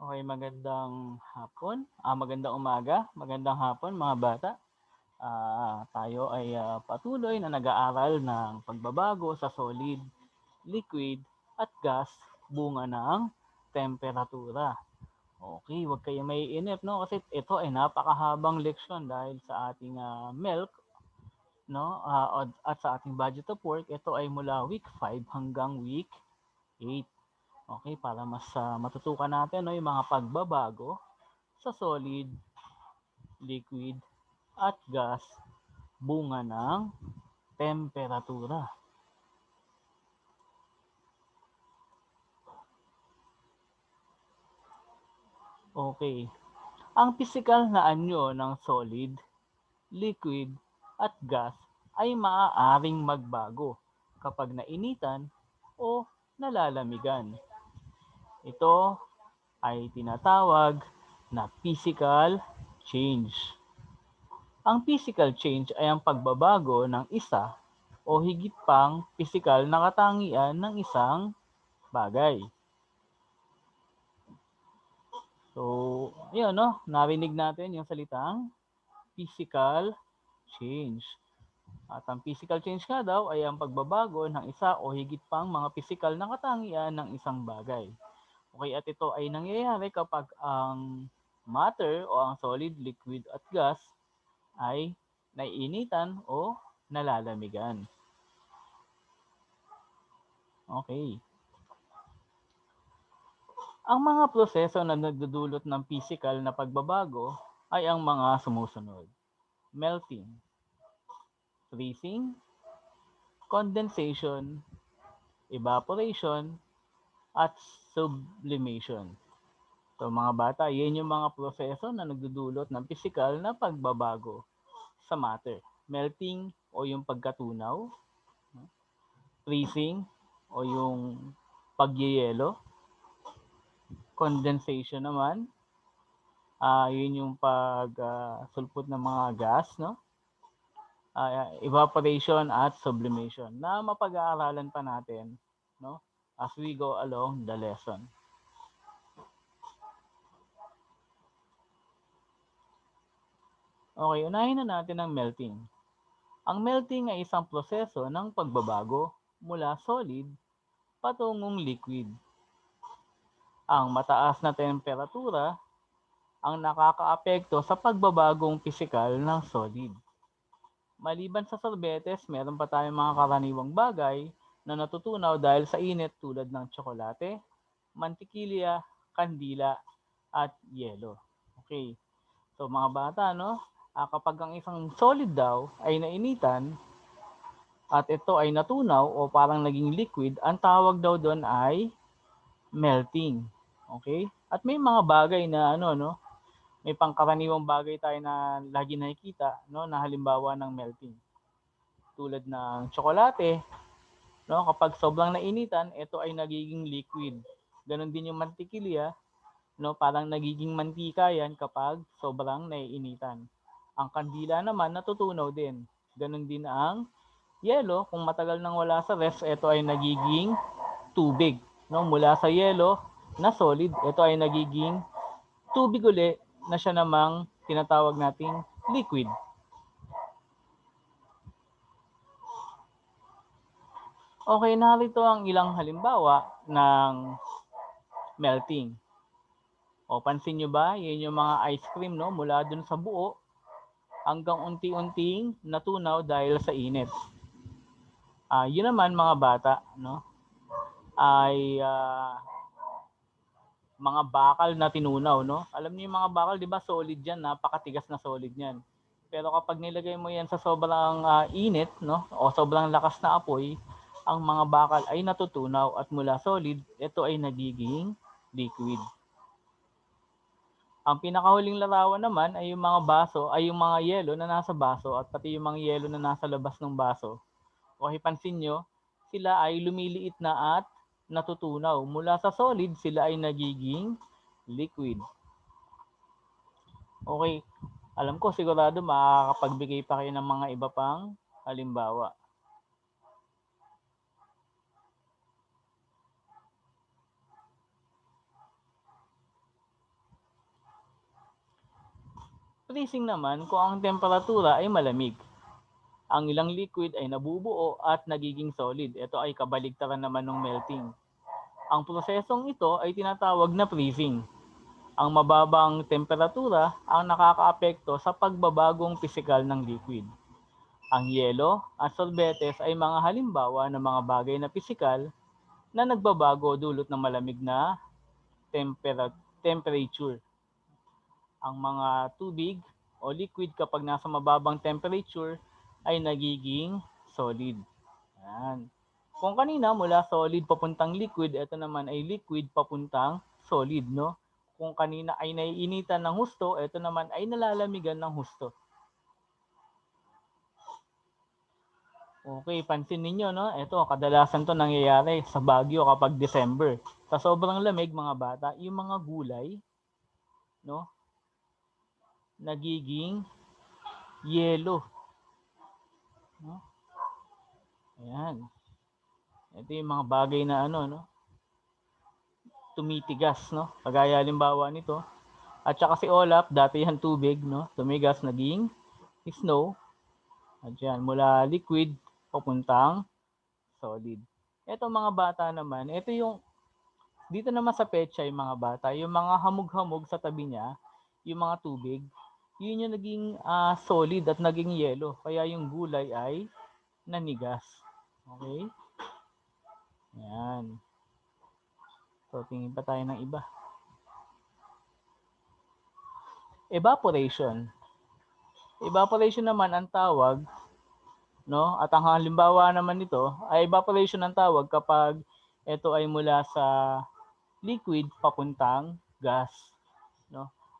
Okay, magandang hapon. Ah, magandang umaga, magandang hapon mga bata. Ah, tayo ay ah, patuloy na nag-aaral ng pagbabago sa solid, liquid at gas bunga ng temperatura. Okay, wag kayo may inip no kasi ito ay napakahabang leksyon dahil sa ating ah, milk no ah, od- at sa ating budget of work ito ay mula week 5 hanggang week 8. Okay, para mas ah, matutukan natin no, yung mga pagbabago sa solid, liquid, at gas bunga ng temperatura. Okay. Ang physical na anyo ng solid, liquid, at gas ay maaaring magbago kapag nainitan o nalalamigan. Ito ay tinatawag na physical change. Ang physical change ay ang pagbabago ng isa o higit pang physical na katangian ng isang bagay. So, yun, no? Narinig natin yung salitang physical change. At ang physical change nga daw ay ang pagbabago ng isa o higit pang mga physical na katangian ng isang bagay. Okay, at ito ay nangyayari kapag ang matter o ang solid, liquid at gas ay naiinitan o nalalamigan. Okay. Ang mga proseso na nagdudulot ng physical na pagbabago ay ang mga sumusunod. Melting, freezing, condensation, evaporation, at sublimation. So mga bata, yan yung mga proseso na nagdudulot ng physical na pagbabago sa matter. Melting o yung pagkatunaw, freezing o yung pagyeyelo, condensation naman, ah yun yung pag-sulpot ng mga gas, no? Ah, evaporation at sublimation na mapag-aaralan pa natin? As we go along the lesson. Okay, unahin na natin ang melting. Ang melting ay isang proseso ng pagbabago mula solid patungong liquid. Ang mataas na temperatura ang nakakaapekto sa pagbabagong pisikal ng solid. Maliban sa sorbetes, meron pa tayong mga karaniwang bagay na natutunaw dahil sa init tulad ng tsokolate, mantikilya, kandila, at yelo. Okay. So mga bata, no? Ah, kapag ang isang solid daw ay nainitan at ito ay natunaw o parang naging liquid, ang tawag daw doon ay melting. Okay? At may mga bagay na ano no, may pangkaraniwang bagay tayo na lagi nakikita no na halimbawa ng melting. Tulad ng tsokolate, no, kapag sobrang nainitan, ito ay nagiging liquid. Ganon din yung mantikilya, no, parang nagiging mantika yan kapag sobrang naiinitan. Ang kandila naman natutunaw din. Ganon din ang yelo, kung matagal nang wala sa ref, ito ay nagiging tubig. No, mula sa yelo na solid, ito ay nagiging tubig uli na siya namang tinatawag nating liquid. Okay, narito ang ilang halimbawa ng melting. O pansin nyo ba, yun yung mga ice cream no, mula dun sa buo hanggang unti-unting natunaw dahil sa init. Ah, yun naman mga bata, no? Ay ah, mga bakal na tinunaw, no? Alam niyo yung mga bakal, 'di ba? Solid 'yan, napakatigas na solid niyan. Pero kapag nilagay mo 'yan sa sobrang ah, init, no? O sobrang lakas na apoy, ang mga bakal ay natutunaw at mula solid, ito ay nagiging liquid. Ang pinakahuling larawan naman ay yung mga baso, ay yung mga yelo na nasa baso at pati yung mga yelo na nasa labas ng baso. O pansin nyo, sila ay lumiliit na at natutunaw. Mula sa solid, sila ay nagiging liquid. Okay, alam ko sigurado makakapagbigay pa kayo ng mga iba pang halimbawa. Freezing naman kung ang temperatura ay malamig. Ang ilang liquid ay nabubuo at nagiging solid. Ito ay kabaligtaran naman ng melting. Ang prosesong ito ay tinatawag na freezing. Ang mababang temperatura ang nakakaapekto sa pagbabagong pisikal ng liquid. Ang yelo at sorbetes ay mga halimbawa ng mga bagay na pisikal na nagbabago dulot ng malamig na tempera- temperature. Ang mga tubig o liquid kapag nasa mababang temperature ay nagiging solid. Yan. Kung kanina mula solid papuntang liquid, ito naman ay liquid papuntang solid, no? Kung kanina ay naiinitan ng husto, ito naman ay nalalamigan ng husto. Okay, pansin ninyo, no? Ito, kadalasan to nangyayari sa Baguio kapag December. Sa sobrang lamig, mga bata, yung mga gulay, no? Nagiging yellow. No? Ayan. Ito yung mga bagay na ano, no? Tumitigas, no? Kagaya halimbawa nito. At saka si Olaf, dati yan tubig, no? Tumigas, naging snow. At yan, mula liquid, papuntang solid. Ito mga bata naman, ito yung, dito naman sa petsa yung mga bata, yung mga hamog-hamog sa tabi niya, yung mga tubig, yun yung naging uh, solid at naging yellow. Kaya yung gulay ay nanigas. Okay? Yan. So, tingin pa tayo ng iba. Evaporation. Evaporation naman ang tawag no? At ang halimbawa naman nito ay evaporation ang tawag kapag ito ay mula sa liquid papuntang gas?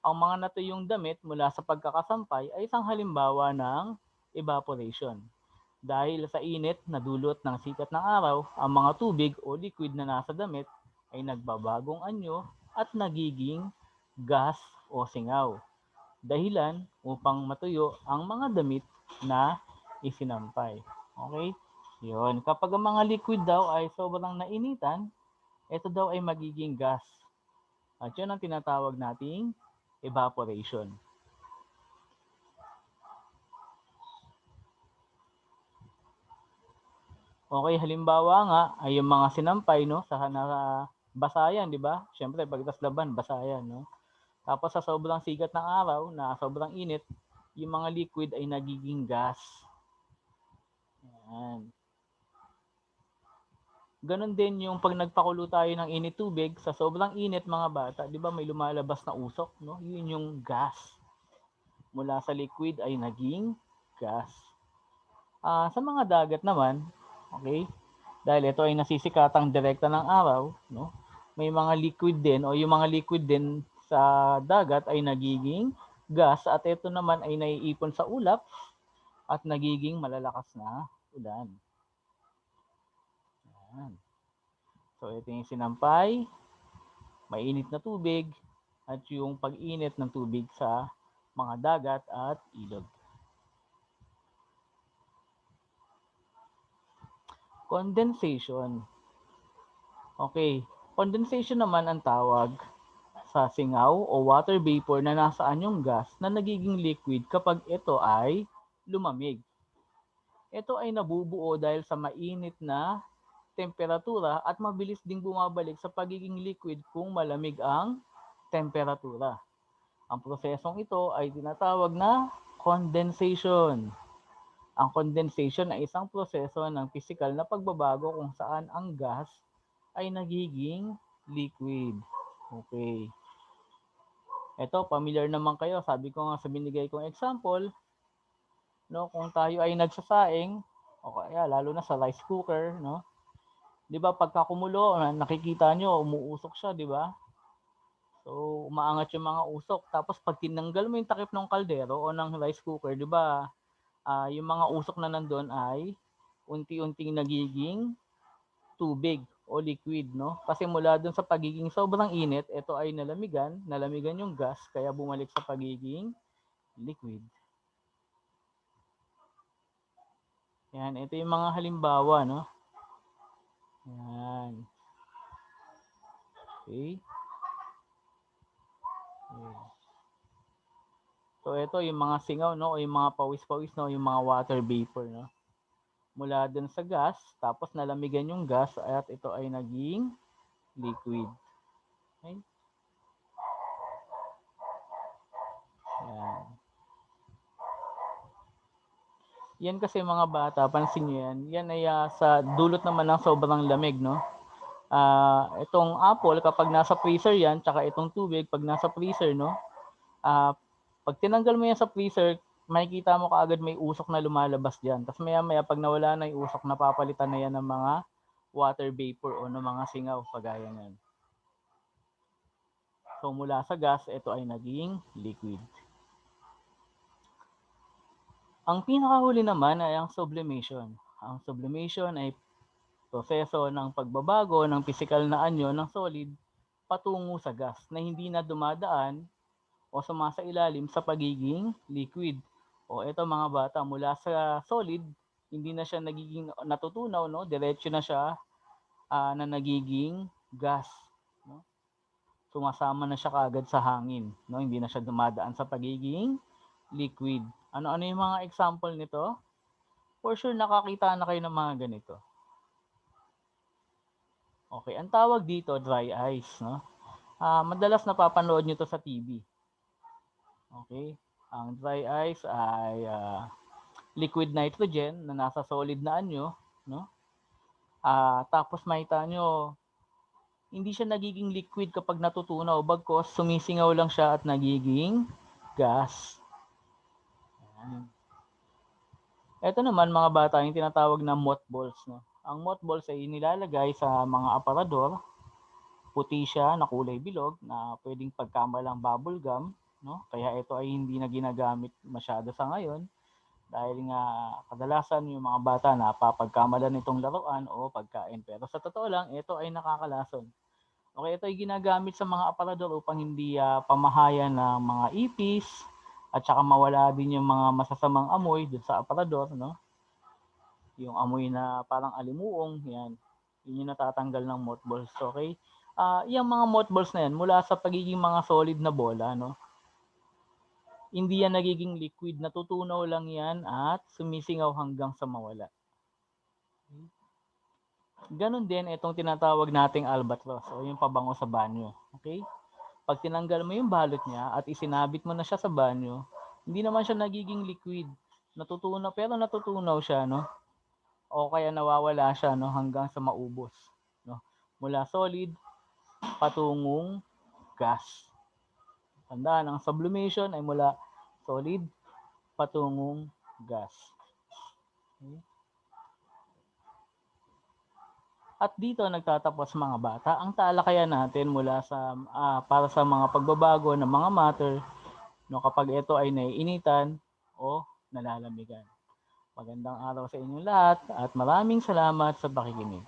Ang mga natuyong damit mula sa pagkakasampay ay isang halimbawa ng evaporation. Dahil sa init na dulot ng sikat ng araw, ang mga tubig o liquid na nasa damit ay nagbabagong anyo at nagiging gas o singaw. Dahilan upang matuyo ang mga damit na isinampay. Okay? Yun. Kapag ang mga liquid daw ay sobrang nainitan, ito daw ay magiging gas. At yun ang tinatawag nating evaporation. Okay, halimbawa nga ay yung mga sinampay no sa na basayan, di ba? Syempre pagtas laban basayan, no. Tapos sa sobrang sigat ng araw na sobrang init, yung mga liquid ay nagiging gas. Yan. Ganon din yung pag nagpakulo tayo ng init tubig, sa sobrang init mga bata, di ba may lumalabas na usok, no? Yun yung gas. Mula sa liquid ay naging gas. Uh, sa mga dagat naman, okay, dahil ito ay nasisikatang direkta ng araw, no? May mga liquid din o yung mga liquid din sa dagat ay nagiging gas at ito naman ay naiipon sa ulap at nagiging malalakas na ulan. Ayan. So ito yung sinampay, mainit na tubig, at yung pag-init ng tubig sa mga dagat at ilog. Condensation. Okay, condensation naman ang tawag sa singaw o water vapor na nasa anyong gas na nagiging liquid kapag ito ay lumamig. Ito ay nabubuo dahil sa mainit na temperatura at mabilis ding bumabalik sa pagiging liquid kung malamig ang temperatura. Ang prosesong ito ay tinatawag na condensation. Ang condensation ay isang proseso ng physical na pagbabago kung saan ang gas ay nagiging liquid. Okay. Ito, familiar naman kayo. Sabi ko nga sa binigay kong example, no kung tayo ay nagsasaing o kaya lalo na sa rice cooker no 'di ba pagka kumulo nakikita nyo umuusok siya 'di ba? So umaangat yung mga usok. Tapos pag tinanggal mo yung takip ng kaldero o ng rice cooker 'di ba uh, yung mga usok na nandoon ay unti-unting nagiging tubig o liquid no? Kasi mula doon sa pagiging sobrang init ito ay nalamigan nalamigan yung gas kaya bumalik sa pagiging liquid. Yan, ito yung mga halimbawa, no? Yan. Okay. okay. So, ito yung mga singaw no, o yung mga pawis-pawis no, yung mga water vapor no. Mula dun sa gas, tapos nalamigan yung gas at ito ay naging liquid. Okay? Yan. Yan kasi mga bata, pansin nyo yan, yan ay ah, sa dulot naman ng sobrang lamig, no? Ah, itong apple, kapag nasa freezer yan, tsaka itong tubig, pag nasa freezer, no? Ah, pag tinanggal mo yan sa freezer, makikita mo kaagad may usok na lumalabas dyan. Tapos maya maya, pag nawala na yung usok, napapalitan na yan ng mga water vapor o ng mga singaw, pagaya yan. So mula sa gas, ito ay naging liquid. Ang pinakahuli naman ay ang sublimation. Ang sublimation ay proseso ng pagbabago ng physical na anyo ng solid patungo sa gas na hindi na dumadaan o sumasa ilalim sa pagiging liquid. O ito mga bata, mula sa solid, hindi na siya nagiging natutunaw, no? Diretso na siya ah, na nagiging gas. No? Sumasama na siya kaagad sa hangin. No? Hindi na siya dumadaan sa pagiging liquid. Ano-ano yung mga example nito? For sure, nakakita na kayo ng mga ganito. Okay, ang tawag dito, dry ice. No? Ah, madalas napapanood nyo to sa TV. Okay, ang dry ice ay ah, liquid nitrogen na nasa solid na anyo. No? Ah, tapos makita nyo, hindi siya nagiging liquid kapag natutunaw, bagkos sumisingaw lang siya at nagiging gas. Ito naman mga bata, yung tinatawag na mothballs. No? Ang mothballs ay nilalagay sa mga aparador. Puti siya na kulay bilog na pwedeng pagkamalang bubble gum. No? Kaya ito ay hindi na ginagamit masyado sa ngayon. Dahil nga kadalasan yung mga bata na papagkamalan itong laruan o pagkain. Pero sa totoo lang, ito ay nakakalason. Okay, ito ay ginagamit sa mga aparador upang hindi ah, pamahayan ng mga ipis, at saka mawala din yung mga masasamang amoy dun sa aparador, no? Yung amoy na parang alimuong, yan. Yun yung natatanggal ng mothballs, okay? Ah, yung mga mothballs na yan, mula sa pagiging mga solid na bola, no? Hindi yan nagiging liquid, natutunaw lang yan at sumisingaw hanggang sa mawala. Ganon din itong tinatawag nating albatross o yung pabango sa banyo. Okay? Pag tinanggal mo yung balot niya at isinabit mo na siya sa banyo, hindi naman siya nagiging liquid. Natutunaw, pero natutunaw siya, no? O kaya nawawala siya, no? Hanggang sa maubos, no? Mula solid, patungong gas. Tandaan, ang sublimation ay mula solid, patungong gas. Okay? At dito nagtatapos mga bata ang talakayan natin mula sa ah, para sa mga pagbabago ng mga matter no kapag ito ay naiinitan o nalalamigan. Magandang araw sa inyong lahat at maraming salamat sa pakikinig.